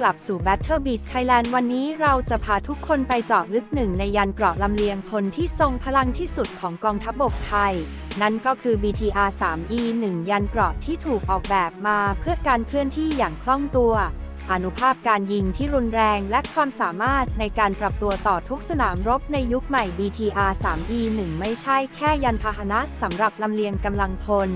กลับสู่ Battle Beast Thailand วันนี้เราจะพาทุกคนไปเจาะลึกหนึ่งในยันเกราะลำเลียงพลที่ทรงพลังที่สุดของกองทัพบบกไทย นั่นก็คือ BTR 3 E 1ยันเกราะที่ถูกออกแบบมาเพื่อการเคลื่อนที่อย่างคล่องตัว อนุภาพการยิงที่รุนแรงและความสามารถในการปรับตัวต่อทุกสนามรบในยุคใหม่ BTR 3 E 1ไม่ใช่แค่ยันพาหนะสำหรับลำเลียงกำลังพล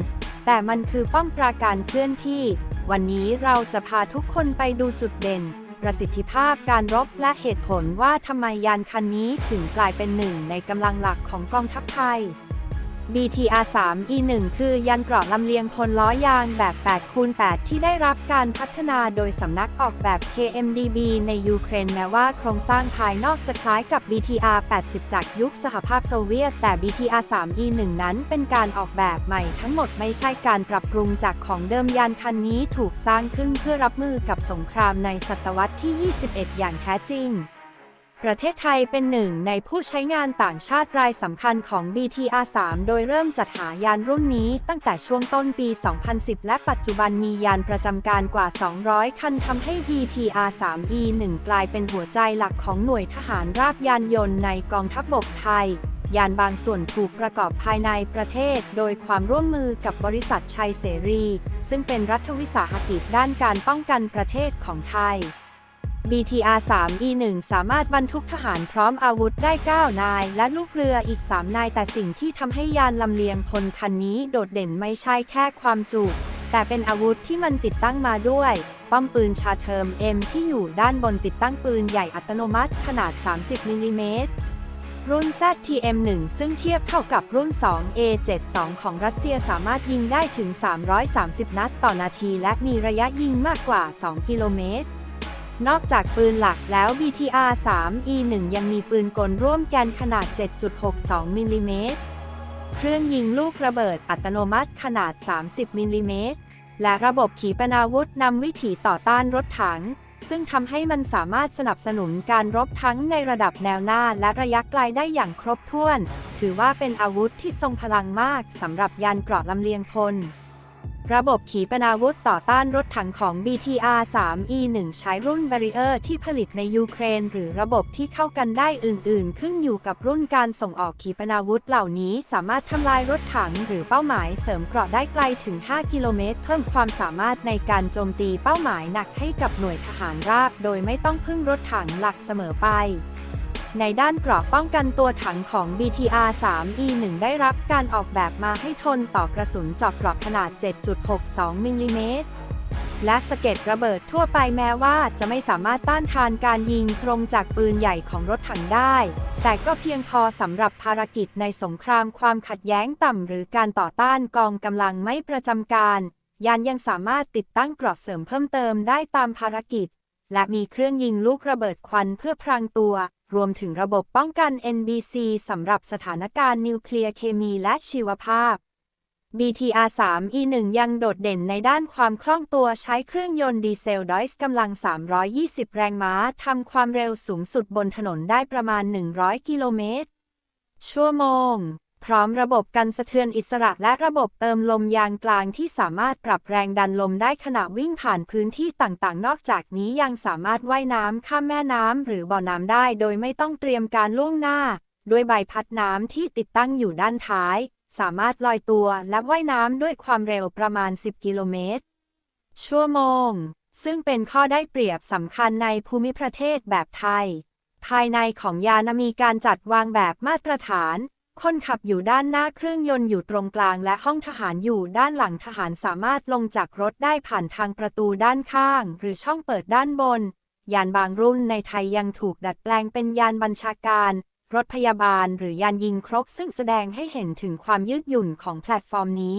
แต่มันคือป้อมปราการเคลื่อนที่ วันนี้เราจะพาทุกคนไปดูจุดเด่น ประสิทธิภาพการรบและเหตุผลว่าทำไมยานคันนี้ถึงกลายเป็นหนึ่งในกำลังหลักของกองทัพไทย BTR 3 E 1คือยันเกราะลำเลียงพลล้อยางแบบ8คูณ8ที่ได้รับการพัฒนาโดยสำนักออกแบบ KMDB ในยูเครนแม้ว่าโครงสร้างภายนอกจะคล้ายกับ BTR 80 จากยุคสหภาพโซเวียต แต่ BTR 3 E 1นั้นเป็นการออกแบบใหม่ทั้งหมดไม่ใช่การปรับปรุงจากของเดิมยานคันนี้ถูกสร้างขึ้นเพื่อรับมือกับสงครามในศตวรรษที่ 21 อย่างแท้จริง ประเทศไทยเป็นหนึ่งในผู้ใช้งานต่างชาติรายสำคัญของ BTR 3 โดยเริ่มจัดหายานรุ่นนี้ตั้งแต่ช่วงต้นปี 2010 และปัจจุบันมียานประจำการกว่า 200 คันทำให้ BTR 3 E 1 กลายเป็นหัวใจหลักของหน่วยทหารราบยานยนต์ในกองทัพบบกไทย ยานบางส่วนถูกประกอบภายในประเทศ โดยความร่วมมือกับบริษัทชัยเสรี ซึ่งเป็นรัฐวิสาหกิจด้านการป้องกันประเทศของไทย BTR 3 E 1 สามารถบรรทุกทหารพร้อมอาวุธได้ 9 นาย และลูกเรืออีก 3 นาย แต่สิ่งที่ทำให้ยานลำเลียงพลคันนี้โดดเด่นไม่ใช่แค่ความจุ แต่เป็นอาวุธที่มันติดตั้งมาด้วย ป้อมปืนชาเทอม M ที่อยู่ด้านบนติดตั้งปืนใหญ่อัตโนมัติขนาด 30มิลลิเมตรรุ่น ZTM1 ซึ่งเทียบเท่ากับรุ่น 2A72 ของรัสเซียสามารถยิงได้ถึง 330 นัดต่อนาที และมีระยะยิงมากกว่า 2 กิโลเมตร นอกจากปืนหลักแล้ว BTR 3 E1 ยังมีปืนกลร่วมแกนขนาด 7.62มิลลิเมตร เครื่องยิงลูกระเบิดอัตโนมัติขนาด 30มิลลิเมตร และระบบขีปนาวุธนำวิถีต่อต้านรถถัง ซึ่งทำให้มันสามารถสนับสนุนการรบทั้งในระดับแนวหน้าและระยะไกลได้อย่างครบถ้วน ถือว่าเป็นอาวุธที่ทรงพลังมากสำหรับยานเกราะลำเลียงพล ระบบขีปนาวุธต่อต้านรถถังของ BTR 3 E1 ใช้รุ่น Barrier ที่ผลิตในยูเครน หรือระบบที่เข้ากันได้อื่น ๆ ขึ้นอยู่กับรุ่นการส่งออกขีปนาวุธเหล่านี้ สามารถทำลายรถถังหรือเป้าหมายเสริมเกราะได้ไกลถึง 5 กิโลเมตร เพิ่มความสามารถในการโจมตีเป้าหมายหนักให้กับหน่วยทหารราบ โดยไม่ต้องพึ่งรถถังหลักเสมอไป ในด้านเกราะป้องกันตัวถังของ BTR 3 E1 ได้รับการออกแบบมาให้ทนต่อกระสุนเจาะเกราะขนาด 7.62 มิลลิเมตร และสะเก็ดระเบิดทั่วไปแม้ว่าจะไม่สามารถต้านทานการยิงตรงจากปืนใหญ่ของรถถังได้ แต่ก็เพียงพอสำหรับภารกิจในสงครามความขัดแย้งต่ำหรือการต่อต้านกองกำลังไม่ประจำการ ยานยังสามารถติดตั้งเกราะเสริมเพิ่มเติมได้ตามภารกิจ และมีเครื่องยิงลูกระเบิดควันเพื่อพรางตัว รวมถึงระบบป้องกัน NBC สำหรับสถานการณ์นิวเคลียร์เคมีและชีวภาพ BTR 3 E1 ยังโดดเด่นในด้านความคล่องตัวใช้เครื่องยนต์ดีเซลดอยส์กำลัง 320 แรงม้าทำความเร็วสูงสุดบนถนนได้ประมาณ 100 กิโลเมตรชั่วโมง พร้อมระบบกันสะเทือนอิสระและระบบเติมลมยางกลางที่สามารถปรับแรงดันลมได้ขณะวิ่งผ่านพื้นที่ต่างๆ นอกจากนี้ยังสามารถว่ายน้ำข้ามแม่น้ำหรือบ่อน้ำได้โดยไม่ต้องเตรียมการล่วงหน้า ด้วยใบพัดน้ำที่ติดตั้งอยู่ด้านท้าย สามารถลอยตัวและว่ายน้ำด้วยความเร็วประมาณ 10 กิโลเมตร ชั่วโมง ซึ่งเป็นข้อได้เปรียบสำคัญในภูมิประเทศแบบไทย ภายในของยานมีการจัดวางแบบมาตรฐาน คนขับอยู่ด้านหน้าเครื่องยนต์อยู่ตรงกลางและห้องทหารอยู่ด้านหลังทหารสามารถลงจากรถได้ผ่านทางประตูด้านข้าง หรือช่องเปิดด้านบน ยานบางรุ่นในไทยยังถูกดัดแปลงเป็นยานบัญชาการ รถพยาบาลหรือยานยิงครกซึ่งแสดงให้เห็นถึงความยืดหยุ่นของแพลตฟอร์มนี้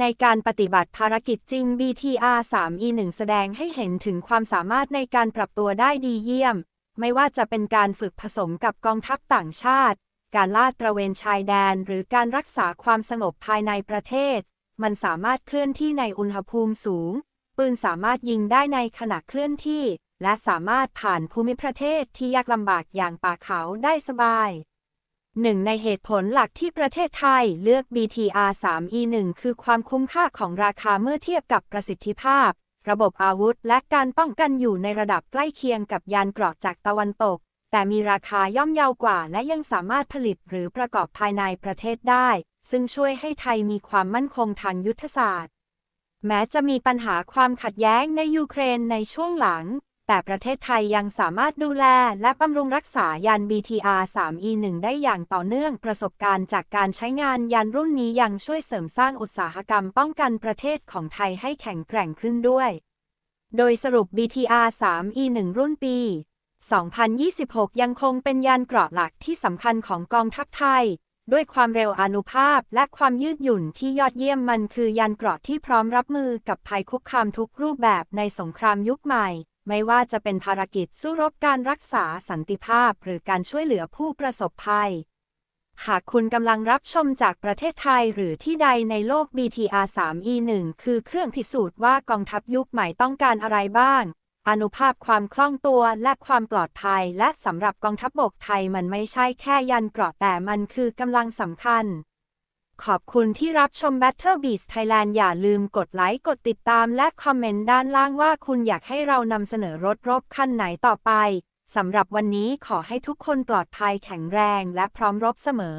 ในการปฏิบัติภารกิจจริง BTR 3 E1 แสดงให้เห็นถึงความสามารถในการปรับตัวได้ดีเยี่ยม ไม่ว่าจะเป็นการฝึกผสมกับกองทัพต่างชาติ การลาดตระเวนชายแดนหรือการรักษาความสงบภายในประเทศ มันสามารถเคลื่อนที่ในอุณหภูมิสูง ปืนสามารถยิงได้ในขณะเคลื่อนที่ และสามารถผ่านภูมิประเทศที่ยากลำบากอย่างป่าเขาได้สบายหนึ่งในเหตุผลหลักที่ประเทศไทยเลือก BTR 3 E1 คือความคุ้มค่าของราคาเมื่อเทียบกับประสิทธิภาพ ระบบอาวุธ และการป้องกันอยู่ในระดับใกล้เคียงกับยานเกราะจากตะวันตก แต่มีราคาย่อมเยาวกว่าและยังสามารถผลิตหรือประกอบภายในประเทศได้ ซึ่งช่วยให้ไทยมีความมั่นคงทางยุทธศาสตร์ แม้จะมีปัญหาความขัดแย้งในยูเครนในช่วงหลัง แต่ประเทศไทยยังสามารถดูแลและบำรุงรักษายาน BTR 3E1 ได้อย่างต่อเนื่องประสบการณ์จากการใช้งานยานรุ่นนี้ยังช่วยเสริมสร้างอุตสาหกรรมป้องกันประเทศของไทยให้แข็งแกร่งขึ้นด้วย โดยสรุป BTR 3E1 รุ่นปี 2026 ยังคงเป็นยานเกราะหลักที่สำคัญของกองทัพไทย ด้วยความเร็วอานุภาพและความยืดหยุ่นที่ยอดเยี่ยมมันคือยานเกราะที่พร้อมรับมือกับภัยคุกคามทุกรูปแบบในสงครามยุคใหม่ ไม่ว่าจะเป็นภารกิจสู้รบการรักษาสันติภาพ หรือการช่วยเหลือผู้ประสบภัย หากคุณกำลังรับชมจากประเทศไทยหรือที่ใดในโลก BTR 3E1 คือเครื่องพิสูจน์ว่ากองทัพยุคใหม่ต้องการอะไรบ้าง อนุภาพความคล่องตัวและความปลอดภัย และสำหรับกองทัพบบกไทยมันไม่ใช่แค่ยันเกราะแต่มันคือกำลังสำคัญ ขอบคุณที่รับชม Battle Beast Thailand อย่าลืมกดไลค์กดติดตามและคอมเมนต์ด้านล่างว่าคุณอยากให้เรานำเสนอรถรบคันไหนต่อไปสำหรับวันนี้ขอให้ทุกคนปลอดภัยแข็งแรงและพร้อมรบเสมอ